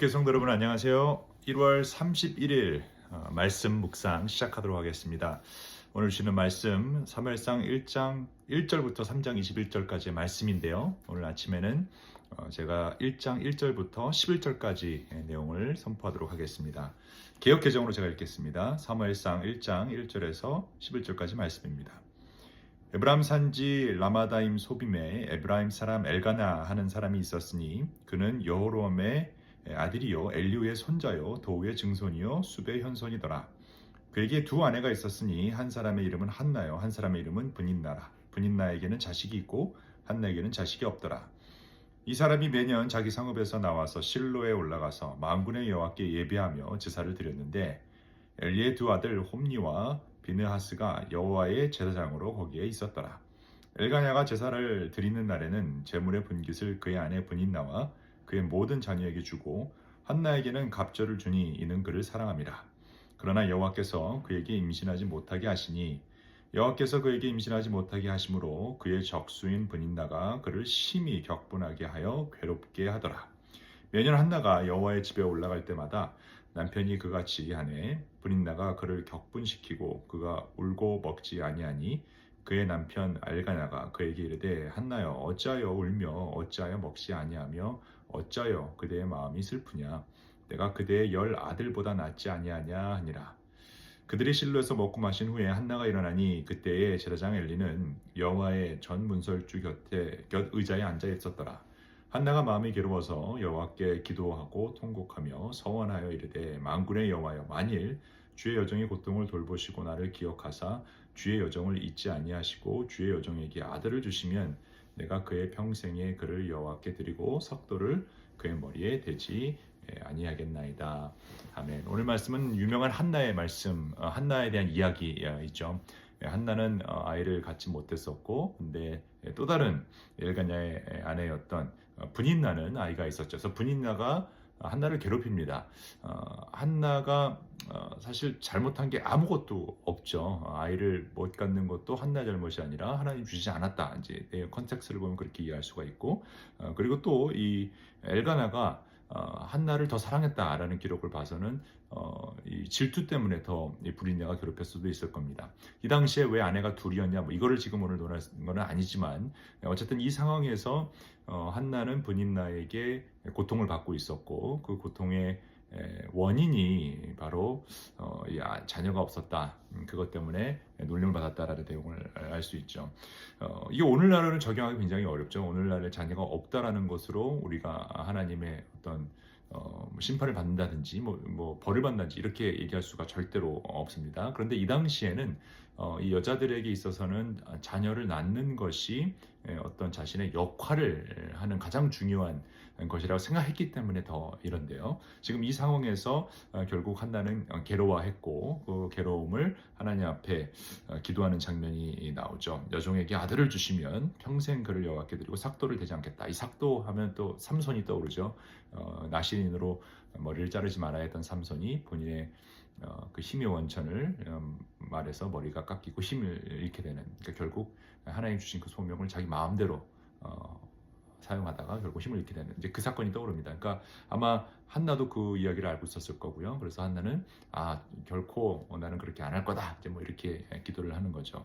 구독자 성도 여러분 안녕하세요. 1월 31일 어, 말씀 묵상 시작하도록 하겠습니다. 오늘 주시는 말씀 3월상 1장 1절부터 3장 21절까지의 말씀인데요. 오늘 아침에는 어, 제가 1장 1절부터 11절까지 내용을 선포하도록 하겠습니다. 개혁 개정으로 제가 읽겠습니다. 3월상 1장 1절에서 11절까지 말씀입니다. 에브라임 산지 라마다임 소빔에 에브라임 사람 엘가나 하는 사람이 있었으니 그는 여호로암의 아들이요 엘리우의 손자요 도우의 증손이요 숲의 현손이더라. 그에게 두 아내가 있었으니 한 사람의 이름은 한나요 한 사람의 이름은 분인나라. 분인나에게는 자식이 있고 한나에게는 자식이 없더라. 이 사람이 매년 자기 상업에서 나와서 실로에 올라가서 만군의 여호와께 예배하며 제사를 드렸는데 엘리의 두 아들 홈니와 비느하스가 여호와의 제사장으로 거기에 있었더라. 엘가냐가 제사를 드리는 날에는 제물의 분깃을 그의 아내 분인나와 그의 모든 자녀에게 주고 한나에게는 갑절을 주니 이는 그를 사랑함이라. 그러나 여호와께서 그에게 임신하지 못하게 하시니 여호와께서 그에게 임신하지 못하게 하심으로 그의 적수인 분인나가 그를 심히 격분하게 하여 괴롭게 하더라. 매년 한나가 여호와의 집에 올라갈 때마다 남편이 그같이 하네 분인나가 그를 격분시키고 그가 울고 먹지 아니하니 그의 남편 알가냐가 그에게 이르되 한나여 어찌하여 울며 어찌하여 먹지 아니하며 어찌하여 그대의 마음이 슬프냐? 내가 그대의 열 아들보다 낫지 아니하냐? 하니라. 그들이 실로에서 먹고 마신 후에 한나가 일어나니 그때의 제사장 엘리는 여호와의 전 문설주 곁에 곁 의자에 앉아 있었더라. 한나가 마음이 괴로워서 여호와께 기도하고 통곡하며 서원하여 이르되 만군의 여호와여 만일 주의 여정의 고통을 돌보시고 나를 기억하사 주의 여정을 잊지 아니하시고 주의 여정에게 아들을 주시면 내가 그의 평생에 그를 여호와께 드리고 석도를 그의 머리에 대지 아니하겠나이다. 아멘. 오늘 말씀은 유명한 한나의 말씀, 어, 한나에 대한 이야기이죠. 한나는 어, 아이를 갖지 못했었고, 근데 또 다른 엘가냐의 아내였던 어, 분인나는 아이가 있었죠. 그래서 분인나가 한나를 괴롭힙니다. 한나가 사실 잘못한 게 아무것도 없죠. 아이를 못 갖는 것도 한나 잘못이 아니라 하나님 주시지 않았다. 이제 컨텍스를 보면 그렇게 이해할 수가 있고, 그리고 또 이 엘가나가 어, 한나를 더 사랑했다라는 기록을 봐서는 어, 이 질투 때문에 더 불인녀가 괴롭혔을 수도 있을 겁니다. 이 당시에 왜 아내가 둘이었냐, 뭐 이거를 지금 오늘 논할 건 아니지만 어쨌든 이 상황에서 어, 한나는 분인나에게 고통을 받고 있었고 그 고통의 원인이 바로 어, 아, 자녀가 없었다. 음, 그것 때문에 놀림을 받았다라는 내용을 알 수 있죠. 어, 이게 오늘날을 적용하기 굉장히 어렵죠. 오늘날에 자녀가 없다라는 것으로 우리가 하나님의 어떤 어, 뭐 심판을 받는다든지 뭐, 뭐 벌을 받는다든지 이렇게 얘기할 수가 절대로 없습니다. 그런데 이 당시에는 어, 이 여자들에게 있어서는 자녀를 낳는 것이 어떤 자신의 역할을 하는 가장 중요한 것이라고 생각했기 때문에 더 이런데요. 지금 이 상황에서 어, 결국 한나는 괴로워했고 그 괴로움을 하나님 앞에 어, 기도하는 장면이 나오죠. 여종에게 아들을 주시면 평생 그를 여호와께 드리고 삭도를 대지 않겠다. 이 삭도 하면 또 삼손이 떠오르죠. 어, 나시인으로 머리를 자르지 말아야 했던 삼손이 본인의 어, 그 힘의 원천을 음, 말해서 머리가 깎이고 힘을 잃게 되는 그러니까 결국 하나님 주신 그 소명을 자기 마음대로 어, 사용하다가 결국 힘을 잃게 되는 이제 그 사건이 떠오릅니다. 그러니까 아마 한나도 그 이야기를 알고 있었을 거고요. 그래서 한나는 아 결코 나는 그렇게 안 할 거다. 이제 뭐 이렇게 기도를 하는 거죠.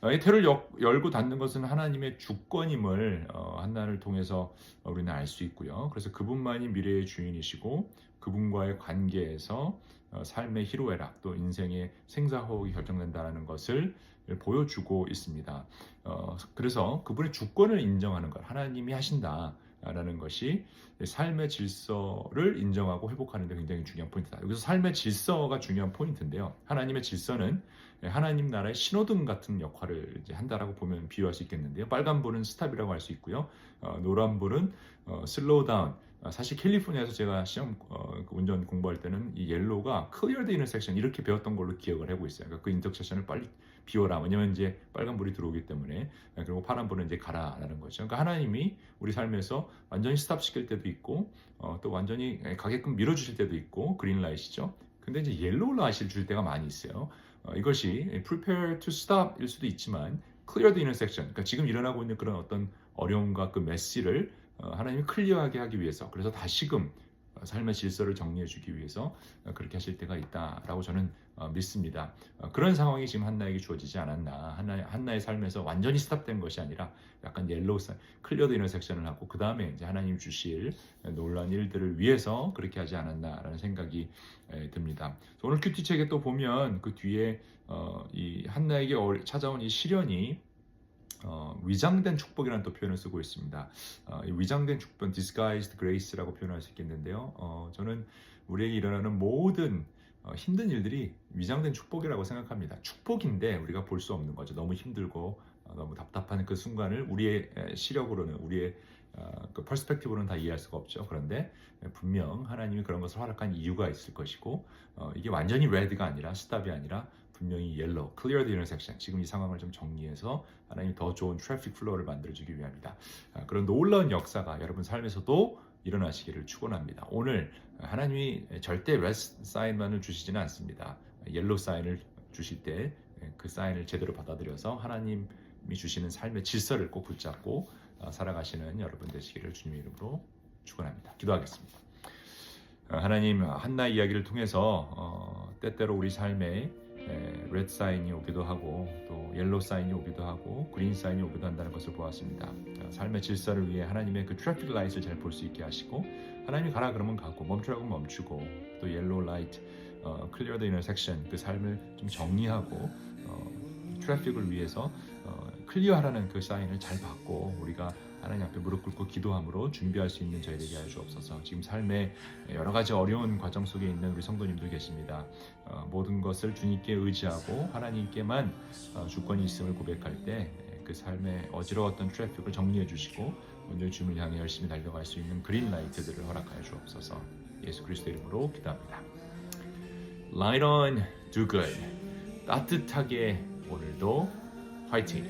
어, 태를 열고 닫는 것은 하나님의 주권임을 어, 한나를 통해서 우리는 알 수 있고요. 그래서 그분만이 미래의 주인이시고 그분과의 관계에서 어, 삶의 희로애락 또 인생의 생사호흡이 결정된다는 것을 보여주고 있습니다. 어, 그래서 그분의 주권을 인정하는 것, 하나님이 하신다. 라는 것이 삶의 질서를 인정하고 회복하는 데 굉장히 중요한 포인트다. 여기서 삶의 질서가 중요한 포인트인데요. 하나님의 질서는 하나님 나라의 신호등 같은 역할을 한다라고 보면 비유할 수 있겠는데요. 빨간 불은 스탑이라고 할 수 있고요. 어, 노란 불은 어, 슬로우 다운, 어, 사실 캘리포니아에서 제가 시험 어, 그 운전 공부할 때는 이 옐로우가 클리어 드 인터섹션 이렇게 배웠던 걸로 기억을 하고 있어요. 그러니까 그 인터섹션을 빨리 비워라. 왜냐면 이제 빨간 불이 들어오기 때문에 그리고 파란 불은 이제 가라라는 거죠. 그러니까 하나님이 우리 삶에서 완전히 스탑 시킬 때도 있고 어, 또 완전히 가게끔 밀어주실 때도 있고 그린라이트죠. 근데 이제 옐로우 라이트를 줄 때가 많이 있어요. 어, 이것이 prepare to stop일 수도 있지만 clear the intersection. 그러니까 지금 일어나고 있는 그런 어떤 어려움과 그 메시를 어, 하나님이 클리어하게 하기 위해서 그래서 다시금 어, 삶의 질서를 정리해 주기 위해서 어, 그렇게 하실 때가 있다라고 저는 어, 믿습니다. 어, 그런 상황이 지금 한나에게 주어지지 않았나. 한나, 한나의 삶에서 완전히 스탑된 것이 아니라 약간 옐로우 클리어드 인터섹션을 하고 그 다음에 이제 하나님 주실 놀라운 일들을 위해서 그렇게 하지 않았나라는 생각이 에, 듭니다. 오늘 큐티 책에 또 보면 그 뒤에 어, 이 한나에게 어- 찾아온 이 시련이 어, 위장된 축복이라는 또 표현을 쓰고 있습니다. 어, 이 위장된 축복, disguised grace라고 표현할 수 있겠는데요. 어, 저는 우리에게 일어나는 모든 어, 힘든 일들이 위장된 축복이라고 생각합니다. 축복인데 우리가 볼 수 없는 거죠. 너무 힘들고 어, 너무 답답한 그 순간을 우리의 에, 시력으로는 우리의 어, 그 퍼스펙티브로는 다 이해할 수가 없죠. 그런데 분명 하나님이 그런 것을 허락한 이유가 있을 것이고 어, 이게 완전히 레드가 아니라 스탑이 아니라 분명히 옐로우, clear the intersection. 지금 이 상황을 좀 정리해서 하나님 더 좋은 트래픽 플로우를 만들어주기 위함이다. 아, 그런 놀라운 역사가 여러분 삶에서도 일어나시기를 축원합니다. 오늘 하나님이 절대 레드 사인만을 주시지는 않습니다. 옐로우 사인을 주실 때 그 사인을 제대로 받아들여서 하나님이 주시는 삶의 질서를 꼭 붙잡고 어, 살아가시는 여러분 되시기를 주님의 이름으로 축원합니다. 기도하겠습니다. 어, 하나님 한나 이야기를 통해서 어, 때때로 우리 삶에 레드 사인이 오기도 하고 또 옐로우 사인이 오기도 하고 그린 사인이 오기도 한다는 것을 보았습니다. 어, 삶의 질서를 위해 하나님의 그 트래픽 라이트를 잘 볼 수 있게 하시고 하나님이 가라 그러면 가고 멈추라고 멈추고 또 옐로우 라이트, 어, 클리어 더 인터섹션 그 삶을 좀 정리하고 어, 트래픽을 위해서 어, 클리어하라는 그 사인을 잘 받고 우리가 하나님 앞에 무릎 꿇고 기도함으로 준비할 수 있는 저희에게 하여 주옵소서. 지금 삶의 여러 가지 어려운 과정 속에 있는 우리 성도님들 계십니다. 어, 모든 것을 주님께 의지하고 하나님께만 어, 주권이 있음을 고백할 때 그 삶의 어지러웠던 트래픽을 정리해 주시고 온전히 주님을 향해 열심히 달려갈 수 있는 그린 라이트들을 허락하여 주옵소서. 예수 그리스도 이름으로 기도합니다. Light on, do good. 따뜻하게 오늘도 화이팅!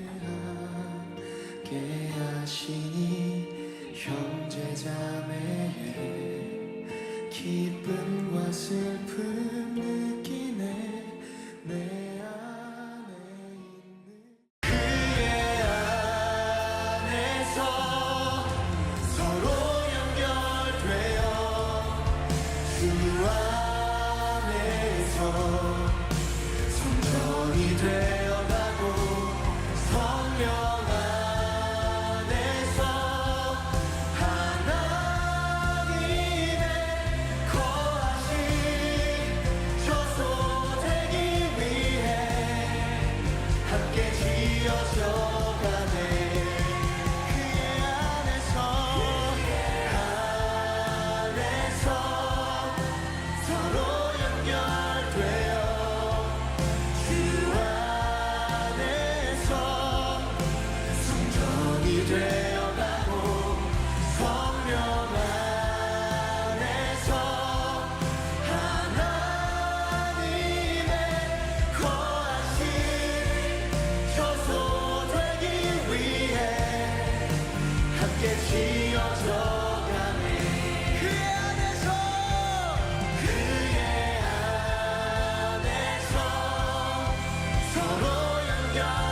기쁨과 슬픔 느 God.